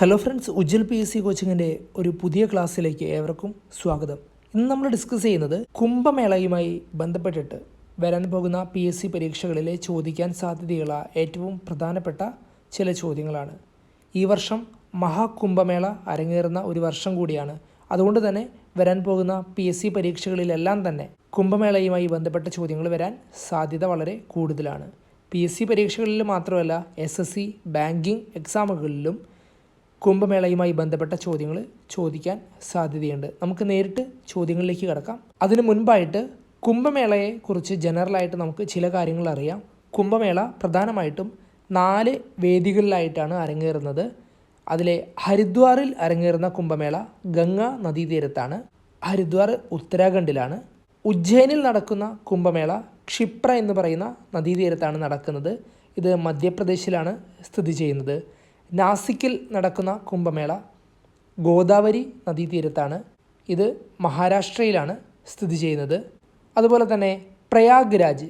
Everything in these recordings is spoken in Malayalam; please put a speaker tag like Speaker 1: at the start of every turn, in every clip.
Speaker 1: Hello friends Ujjal P S C കോച്ചിങ്ങിന്റെ ഒരു പുതിയ ക്ലാസ്സിലേക്ക് ഏവർക്കും സ്വാഗതം. ഇന്ന് നമ്മൾ ഡിസ്കസ് ചെയ്യുന്നത് കുംഭമേളയുമായി ബന്ധപ്പെട്ടിട്ട് വരാൻ പോകുന്ന പി എസ് സി പരീക്ഷകളിലെ ചോദിക്കാൻ സാധ്യതയുള്ള ഏറ്റവും പ്രധാനപ്പെട്ട ചില ചോദ്യങ്ങളാണ്. ഈ വർഷം മഹാകുംഭമേള അരങ്ങേറുന്ന ഒരു വർഷം കൂടിയാണ്. അതുകൊണ്ട് തന്നെ വരാൻ പോകുന്ന പി എസ് സി പരീക്ഷകളിലെല്ലാം തന്നെ കുംഭമേളയുമായി ബന്ധപ്പെട്ട ചോദ്യങ്ങൾ വരാൻ സാധ്യത വളരെ കൂടുതലാണ്. പി എസ് സി പരീക്ഷകളിൽ മാത്രമല്ല എസ് എസ് സി ബാങ്കിങ് എക്സാമുകളിലും കുംഭമേളയുമായി ബന്ധപ്പെട്ട ചോദ്യങ്ങൾ ചോദിക്കാൻ സാധ്യതയുണ്ട്. നമുക്ക് നേരിട്ട് ചോദ്യങ്ങളിലേക്ക് കിടക്കാം. അതിനു മുൻപായിട്ട് കുംഭമേളയെക്കുറിച്ച് ജനറലായിട്ട് നമുക്ക് ചില കാര്യങ്ങൾ അറിയാം. കുംഭമേള പ്രധാനമായിട്ടും നാല് വേദികളിലായിട്ടാണ് അരങ്ങേറുന്നത്. അതിലെ ഹരിദ്വാറിൽ അരങ്ങേറുന്ന കുംഭമേള ഗംഗ നദീതീരത്താണ്. ഹരിദ്വാർ ഉത്തരാഖണ്ഡിലാണ്. ഉജ്ജയിനിൽ നടക്കുന്ന കുംഭമേള ക്ഷിപ്ര എന്ന് പറയുന്ന നദീതീരത്താണ് നടക്കുന്നത്. ഇത് മധ്യപ്രദേശിലാണ് സ്ഥിതി ചെയ്യുന്നത്. നാസിക്കിൽ നടക്കുന്ന കുംഭമേള ഗോദാവരി നദീതീരത്താണ്. ഇത് മഹാരാഷ്ട്രയിലാണ് സ്ഥിതി ചെയ്യുന്നത്. അതുപോലെ തന്നെ പ്രയാഗ് രാജ്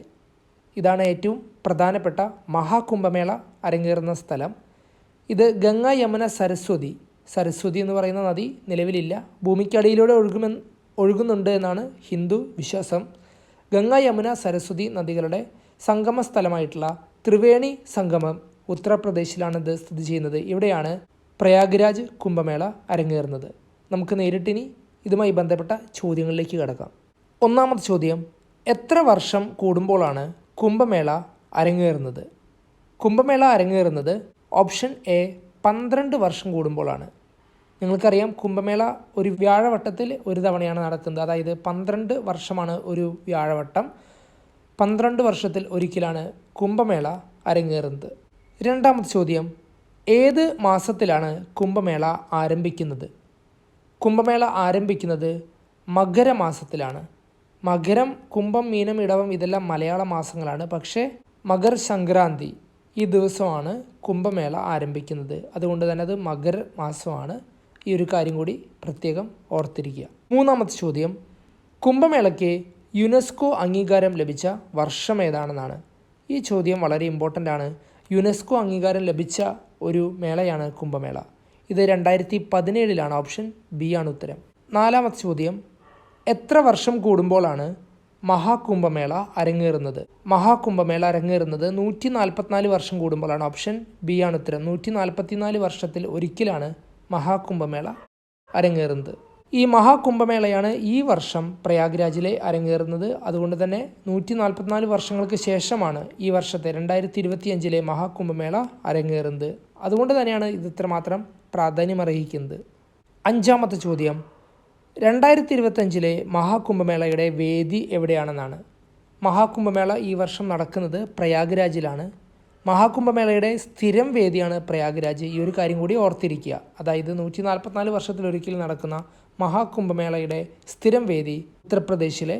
Speaker 1: ഇതാണ് ഏറ്റവും പ്രധാനപ്പെട്ട മഹാകുംഭമേള അരങ്ങേറുന്ന സ്ഥലം. ഇത് ഗംഗ യമുന സരസ്വതി. സരസ്വതി എന്ന് പറയുന്ന നദി നിലവിലില്ല. ഭൂമിക്കടിയിലൂടെ ഒഴുകുമെന്ന് ഒഴുകുന്നുണ്ട് എന്നാണ് ഹിന്ദു വിശ്വാസം. ഗംഗ യമുന സരസ്വതി നദികളുടെ സംഗമ സ്ഥലമായിട്ടുള്ള ത്രിവേണി സംഗമം ഉത്തർപ്രദേശിലാണ് ഇത് സ്ഥിതി ചെയ്യുന്നത്. ഇവിടെയാണ് പ്രയാഗ്രാജ് കുംഭമേള അരങ്ങേറുന്നത്. നമുക്ക് നേരിട്ടിനി ഇതുമായി ബന്ധപ്പെട്ട ചോദ്യങ്ങളിലേക്ക് കിടക്കാം. ഒന്നാമത്തെ ചോദ്യം എത്ര വർഷം കൂടുമ്പോഴാണ് കുംഭമേള അരങ്ങേറുന്നത്? കുംഭമേള അരങ്ങേറുന്നത് ഓപ്ഷൻ എ പന്ത്രണ്ട് വർഷം കൂടുമ്പോഴാണ് നിങ്ങൾക്കറിയാം കുംഭമേള ഒരു വ്യാഴവട്ടത്തിൽ ഒരു തവണയാണ് നടക്കുന്നത് അതായത് പന്ത്രണ്ട് വർഷമാണ് ഒരു വ്യാഴവട്ടം. പന്ത്രണ്ട് വർഷത്തിൽ ഒരിക്കലാണ് കുംഭമേള അരങ്ങേറുന്നത്. രണ്ടാമത്തെ ചോദ്യം. ഏത് മാസത്തിലാണ് കുംഭമേള ആരംഭിക്കുന്നത്? കുംഭമേള ആരംഭിക്കുന്നത് മകരമാസത്തിലാണ് മകരം കുംഭം മീനം ഇടവം ഇതെല്ലാം മലയാള മാസങ്ങളാണ്. പക്ഷേ മകർ സംക്രാന്തി ഈ ദിവസമാണ് കുംഭമേള ആരംഭിക്കുന്നത്. അതുകൊണ്ട് തന്നെ അത് മകർ മാസമാണ്. ഈ ഒരു കാര്യം കൂടി പ്രത്യേകം ഓർത്തിരിക്കുക. മൂന്നാമത്തെ ചോദ്യം. കുംഭമേളയ്ക്ക് യുനെസ്കോ അംഗീകാരം ലഭിച്ച വർഷം ഏതാണെന്നാണ്? ഈ ചോദ്യം വളരെ ഇമ്പോർട്ടന്റ് ആണ്. യുനെസ്കോ അംഗീകാരം ലഭിച്ച ഒരു മേളയാണ് കുംഭമേള. ഇത് രണ്ടായിരത്തി പതിനേഴിലാണ് ഓപ്ഷൻ ബി ആണ് ഉത്തരം. നാലാമത്തെ ചോദ്യം എത്ര വർഷം കൂടുമ്പോഴാണ് മഹാകുംഭമേള അരങ്ങേറുന്നത്? മഹാകുംഭമേള അരങ്ങേറുന്നത് നൂറ്റി നാൽപ്പത്തിനാല് വർഷം കൂടുമ്പോഴാണ് ഓപ്ഷൻ ബി ആണ് ഉത്തരം. നൂറ്റി നാൽപ്പത്തിനാല് വർഷത്തിൽ ഒരിക്കലാണ് മഹാകുംഭമേള അരങ്ങേറുന്നത്. ഈ മഹാകുംഭമേളയാണ് ഈ വർഷം പ്രയാഗ്രാജിലെ അരങ്ങേറുന്നത്. അതുകൊണ്ട് തന്നെ നൂറ്റി നാൽപ്പത്തിനാല് വർഷങ്ങൾക്ക് ശേഷമാണ് ഈ വർഷത്തെ രണ്ടായിരത്തി ഇരുപത്തിയഞ്ചിലെ മഹാകുംഭമേള അരങ്ങേറുന്നത്. അതുകൊണ്ട് തന്നെയാണ് ഇത് ഇത്രമാത്രം പ്രാധാന്യമർഹിക്കുന്നത്. അഞ്ചാമത്തെ ചോദ്യം. രണ്ടായിരത്തി ഇരുപത്തഞ്ചിലെ മഹാകുംഭമേളയുടെ വേദി എവിടെയാണെന്നാണ്. മഹാകുംഭമേള ഈ വർഷം നടക്കുന്നത് പ്രയാഗ്രാജിലാണ്. മഹാകുംഭമേളയുടെ സ്ഥിരം വേദിയാണ് പ്രയാഗ്രാജ്. ഈ ഒരു കാര്യം കൂടി ഓർത്തിരിക്കുക. അതായത് നൂറ്റി നാൽപ്പത്തിനാല് വർഷത്തിലൊരിക്കൽ നടക്കുന്ന മഹാകുംഭമേളയുടെ സ്ഥിരം വേദി ഉത്തർപ്രദേശിലെ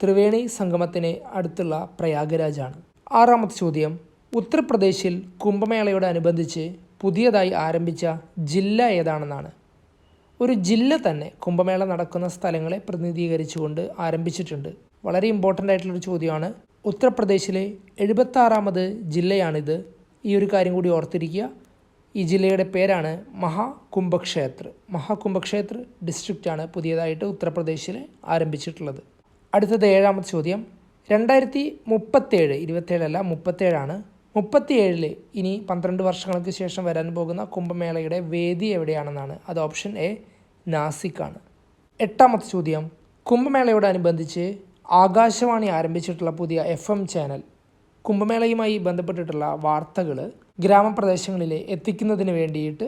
Speaker 1: ത്രിവേണി സംഗമത്തിന് അടുത്തുള്ള പ്രയാഗ്രാജാണ്. ആറാമത്തെ ചോദ്യം. ഉത്തർപ്രദേശിൽ കുംഭമേളയോടനുബന്ധിച്ച് പുതിയതായി ആരംഭിച്ച ജില്ല ഏതാണെന്നാണ്. ഒരു ജില്ല തന്നെ കുംഭമേള നടക്കുന്ന സ്ഥലങ്ങളെ പ്രതിനിധീകരിച്ചുകൊണ്ട് ആരംഭിച്ചിട്ടുണ്ട്. വളരെ ഇമ്പോർട്ടന്റ് ആയിട്ടുള്ളൊരു ചോദ്യമാണ്. ഉത്തർപ്രദേശിലെ എഴുപത്താറാമത് ജില്ലയാണിത്. ഈ ഒരു കാര്യം കൂടി ഓർത്തിരിക്കുക. ഈ ജില്ലയുടെ പേരാണ് മഹാകുംഭക്ഷേത്ര. മഹാകുംഭക്ഷേത്ര ഡിസ്ട്രിക്റ്റാണ് പുതിയതായിട്ട് ഉത്തർപ്രദേശിൽ ആരംഭിച്ചിട്ടുള്ളത്. അടുത്തത് ഏഴാമത്തെ ചോദ്യം. രണ്ടായിരത്തി മുപ്പത്തേഴ് ഇരുപത്തേഴല്ല മുപ്പത്തേഴാണ്. മുപ്പത്തിയേഴിൽ ഇനി പന്ത്രണ്ട് വർഷങ്ങൾക്ക് ശേഷം വരാൻ പോകുന്ന കുംഭമേളയുടെ വേദി എവിടെയാണെന്നാണ്. അത് ഓപ്ഷൻ എ നാസിക്കാണ്. എട്ടാമത്തെ ചോദ്യം. കുംഭമേളയോടനുബന്ധിച്ച് ആകാശവാണി ആരംഭിച്ചിട്ടുള്ള പുതിയ എഫ് എം ചാനൽ. കുംഭമേളയുമായി ബന്ധപ്പെട്ടിട്ടുള്ള വാർത്തകൾ ഗ്രാമപ്രദേശങ്ങളിലെ എത്തിക്കുന്നതിന് വേണ്ടിയിട്ട്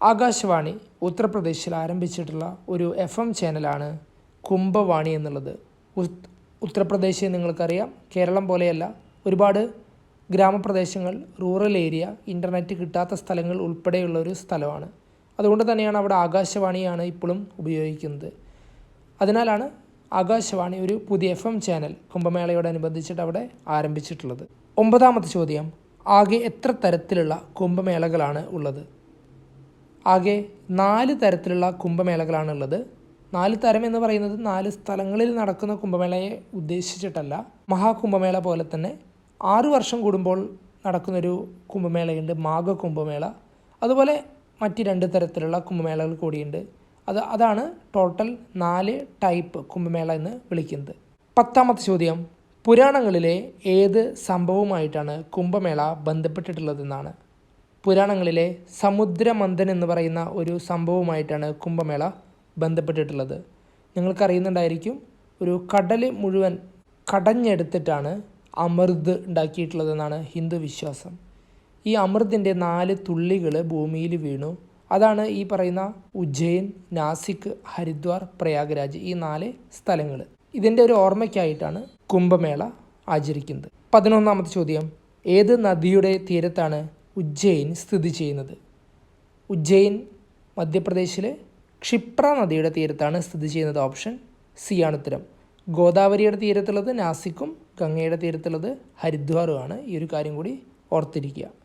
Speaker 1: ആകാശവാണി ഉത്തർപ്രദേശിൽ ആരംഭിച്ചിട്ടുള്ള ഒരു എഫ് എം ചാനലാണ് കുംഭവാണി എന്നുള്ളത്. ഉത്തർപ്രദേശ് നിങ്ങൾക്കറിയാം കേരളം പോലെയല്ല ഒരുപാട് ഗ്രാമപ്രദേശങ്ങൾ റൂറൽ ഏരിയ ഇന്റർനെറ്റ് കിട്ടാത്ത സ്ഥലങ്ങൾ ഉൾപ്പെടെയുള്ള ഒരു സ്ഥലമാണ്. അതുകൊണ്ട് തന്നെയാണ് അവിടെ ആകാശവാണിയാണ് ഇപ്പോഴും ഉപയോഗിക്കുന്നത്. അതിനാലാണ് ആകാശവാണി ഒരു പുതിയ എഫ് എം ചാനൽ കുംഭമേളയോടനുബന്ധിച്ചിട്ട് അവിടെ ആരംഭിച്ചിട്ടുള്ളത്. ഒമ്പതാമത്തെ ചോദ്യം ആകെ എത്ര തരത്തിലുള്ള കുംഭമേളകളാണ് ഉള്ളത്? ആകെ നാല് തരത്തിലുള്ള കുംഭമേളകളാണ് ഉള്ളത്. നാല് തരം എന്ന് പറയുന്നത് നാല് സ്ഥലങ്ങളിൽ നടക്കുന്ന കുംഭമേളയെ ഉദ്ദേശിച്ചിട്ടല്ല. മഹാകുംഭമേള പോലെ തന്നെ ആറു വർഷം കൂടുമ്പോൾ നടക്കുന്നൊരു കുംഭമേളയുണ്ട് മാഘ കുംഭമേള അതുപോലെ മറ്റ് രണ്ട് തരത്തിലുള്ള കുംഭമേളകൾ കൂടിയുണ്ട്. അത് അതാണ് ടോട്ടൽ നാല് ടൈപ്പ് കുംഭമേള എന്ന് വിളിക്കുന്നത്. പത്താമത്തെ ചോദ്യം പുരാണങ്ങളിലെ ഏത് സംഭവമായിട്ടാണ് കുംഭമേള ബന്ധപ്പെട്ടിട്ടുള്ളതെന്നാണ്. പുരാണങ്ങളിലെ സമുദ്രമന്ദൻ എന്ന് പറയുന്ന ഒരു സംഭവമായിട്ടാണ് കുംഭമേള ബന്ധപ്പെട്ടിട്ടുള്ളത്. നിങ്ങൾക്കറിയുന്നുണ്ടായിരിക്കും ഒരു കടൽ മുഴുവൻ കടഞ്ഞെടുത്തിട്ടാണ് അമൃത് ഉണ്ടാക്കിയിട്ടുള്ളതെന്നാണ് ഹിന്ദു വിശ്വാസം. ഈ അമൃതിന്റെ നാല് തുള്ളികൾ ഭൂമിയിൽ വീണു. അതാണ് ഈ പറയുന്ന ഉജ്ജയിൻ നാസിക് ഹരിദ്വാർ പ്രയാഗ്രാജ് ഈ നാല് സ്ഥലങ്ങൾ ഇതിന്റെ ഒരു ഓർമ്മയ്ക്കായിട്ടാണ് കുംഭമേള ആചരിക്കുന്നത്. പതിനൊന്നാമത്തെ ചോദ്യം. ഏത് നദിയുടെ തീരത്താണ് ഉജ്ജയിൻ സ്ഥിതി ചെയ്യുന്നത്? ഉജ്ജയിൻ മധ്യപ്രദേശിലെ ക്ഷിപ്ര നദിയുടെ തീരത്താണ് സ്ഥിതി ചെയ്യുന്നത് ഓപ്ഷൻ സി ആണ് ഉത്തരം. ഗോദാവരിയുടെ തീരത്തുള്ളത് നാസിക്കും ഗംഗയുടെ തീരത്തുള്ളത് ഹരിദ്വാറുമാണ് ഈ ഒരു കാര്യം കൂടി ഓർത്തിരിക്കുക.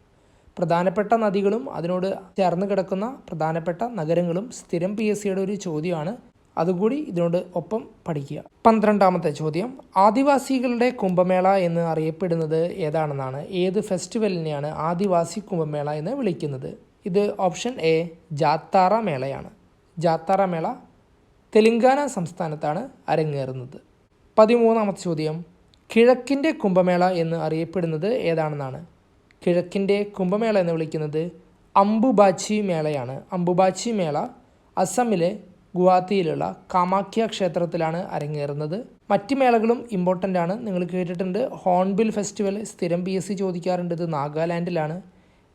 Speaker 1: പ്രധാനപ്പെട്ട നദികളും അതിനോട് ചേർന്ന് കിടക്കുന്ന പ്രധാനപ്പെട്ട നഗരങ്ങളും സ്ഥിരം പി എസ് സിയുടെ ഒരു ചോദ്യമാണ്. അതുകൂടി ഇതിനോട് ഒപ്പം പഠിക്കുക. പന്ത്രണ്ടാമത്തെ ചോദ്യം ആദിവാസികളുടെ കുംഭമേള എന്ന് അറിയപ്പെടുന്നത് ഏതാണെന്നാണ്. ഏത് ഫെസ്റ്റിവലിനെയാണ് ആദിവാസി കുംഭമേള എന്ന് വിളിക്കുന്നത്? ഇത് ഓപ്ഷൻ എ ജാത്താറ മേളയാണ്. ജാത്താറ മേള തെലങ്കാന സംസ്ഥാനത്താണ് അരങ്ങേറുന്നത്. പതിമൂന്നാമത്തെ ചോദ്യം കിഴക്കിന്റെ കുംഭമേള എന്ന് അറിയപ്പെടുന്നത് ഏതാണെന്നാണ്. കിഴക്കിന്റെ കുംഭമേള എന്ന് വിളിക്കുന്നത് അംബുബാച്ചി മേളയാണ്. അംബുബാച്ചി മേള അസമിലെ ഗുവാഹത്തിയിലുള്ള കാമാഖ്യ ക്ഷേത്രത്തിലാണ് അരങ്ങേറുന്നത്. മറ്റ് മേളകളും ഇമ്പോർട്ടന്റ് ആണ്. നിങ്ങൾ കേട്ടിട്ടുണ്ട് ഹോൺബിൽ ഫെസ്റ്റിവൽ സ്ഥിരം പി എസ് സി ചോദിക്കാറുണ്ട് ഇത് നാഗാലാൻഡിലാണ്.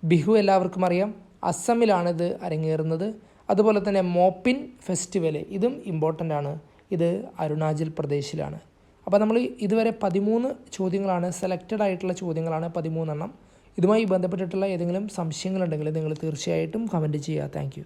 Speaker 1: ബിഹു എല്ലാവർക്കും അറിയാം അസമിലാണ് ഇത് അരങ്ങേറുന്നത്. അതുപോലെ തന്നെ മോപ്പിൻ ഫെസ്റ്റിവൽ ഇതും ഇമ്പോർട്ടന്റ് ആണ്. ഇത് അരുണാചൽ പ്രദേശിലാണ്. അപ്പോൾ നമ്മൾ ഇതുവരെ പതിമൂന്ന് ചോദ്യങ്ങളാണ് സെലക്റ്റഡ് ആയിട്ടുള്ള ചോദ്യങ്ങളാണ് പതിമൂന്നെണ്ണം. ഇതുമായി ബന്ധപ്പെട്ടിട്ടുള്ള ഏതെങ്കിലും സംശയങ്ങളുണ്ടെങ്കിൽ നിങ്ങൾ തീർച്ചയായിട്ടും കമന്റ് ചെയ്യുക. താങ്ക്